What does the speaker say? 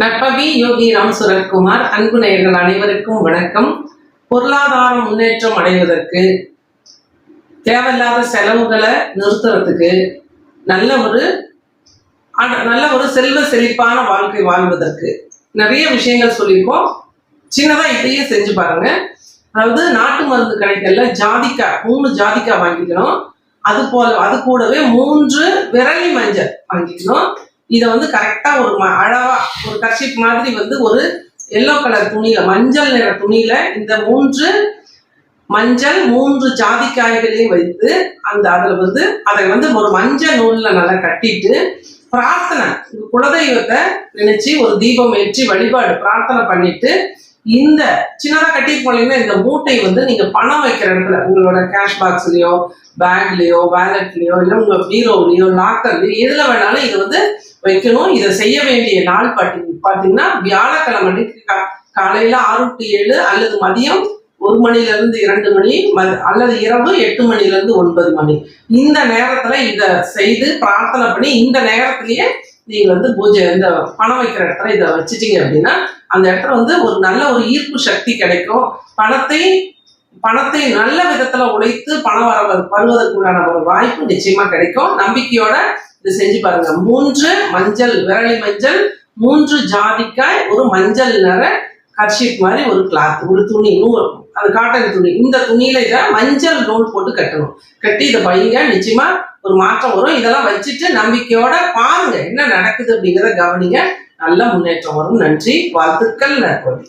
நட்பவி யோகி ராம் சுரத்குமார் அன்பு நேயர்கள் அனைவருக்கும் வணக்கம். பொருளாதார முன்னேற்றம் அடைவதற்கு தேவையில்லாத செலவுகளை நிறுத்துறதுக்கு நல்ல ஒரு நல்ல ஒரு செல்வ செழிப்பான வாழ்க்கை வாழ்வதற்கு நிறைய விஷயங்கள் சொல்லியிருக்கோம். சின்னதா இதையே செஞ்சு பாருங்க. அதாவது நாட்டு மருந்து கடைகள்ல ஜாதிக்காய் மூணு ஜாதிக்காய் வாங்கிக்கணும் அது போல அது கூடவே மூன்று விரலி மஞ்சள் வாங்கிக்கணும் இதை வந்து கரெக்டா ஒரு ம- அழகா ஒரு கர்ஷிப் மாதிரி வந்து ஒரு எல்லோ கலர் துணியில மஞ்சள் நிற துணியில இந்த மூன்று மஞ்சள் மூன்று ஜாதிக்காய்களையும் வைத்து அந்த அதுல வந்து அதை வந்து ஒரு மஞ்சள் நூல்ல நல்லா கட்டிட்டு பிரார்த்தனை குலதெய்வத்தை நினைச்சு ஒரு தீபம் ஏற்றி வழிபாடு பிரார்த்தனை பண்ணிட்டு இந்த சின்னதாக கட்டி போனீங்கன்னா இந்த மூட்டை வந்து நீங்கள் பணம் வைக்கிற இடத்துல உங்களோட கேஷ் பாக்ஸ்லேயோ பேக்லேயோ வேலட்லேயோ இல்லை உங்கள் பீரோவிலையோ லாக்கர்லையோ எதில் வேணாலும் இதை வந்து வைக்கணும். இதை செய்ய வேண்டிய நாள் பாட்டி பார்த்தீங்கன்னா வியாழக்கிழமை அன்னைக்கு கா- காலையில் ஆறு டு ஏழு அல்லது மதியம் ஒரு மணிலேருந்து இரண்டு மணி ம- அல்லது இரவு எட்டு மணிலேருந்து ஒன்பது மணி. இந்த நேரத்தில் இதை செய்து பிரார்த்தனை பண்ணி இந்த நேரத்திலேயே நீங்கள் வந்து பூஜை இந்த பணம் வைக்கிற இடத்துல இதை வச்சுட்டீங்க அப்படின்னா அந்த இடத்துல வந்து ஒரு நல்ல ஒரு ஈர்ப்பு சக்தி கிடைக்கும். பணத்தை பணத்தை நல்ல விதத்துல உழைத்து பணம் வர வருவதற்குண்டான ஒரு வாய்ப்பு நிச்சயமா கிடைக்கும். நம்பிக்கையோட இது செஞ்சு பாருங்க. மூன்று மஞ்சள் விரலி மஞ்சள் மூன்று ஜாதிக்காய் ஒரு மஞ்சள் நிற கர்ஷீட் மாதிரி ஒரு கிளாத் ஒரு துணி நூல் அந்த காட்டன் துணி. இந்த துணியில இதை மஞ்சள் நூல் போட்டு கட்டணும். கட்டி இதை பையங்க நிச்சயமா ஒரு மாற்றம் வரும். இதெல்லாம் வச்சுட்டு நம்பிக்கையோட பாருங்க என்ன நடக்குது அப்படிங்கிறத கவனிங்க. நல்ல முன்னேற்றம் வரும். நன்றி. வாழ்த்துக்கள் நற்பொழி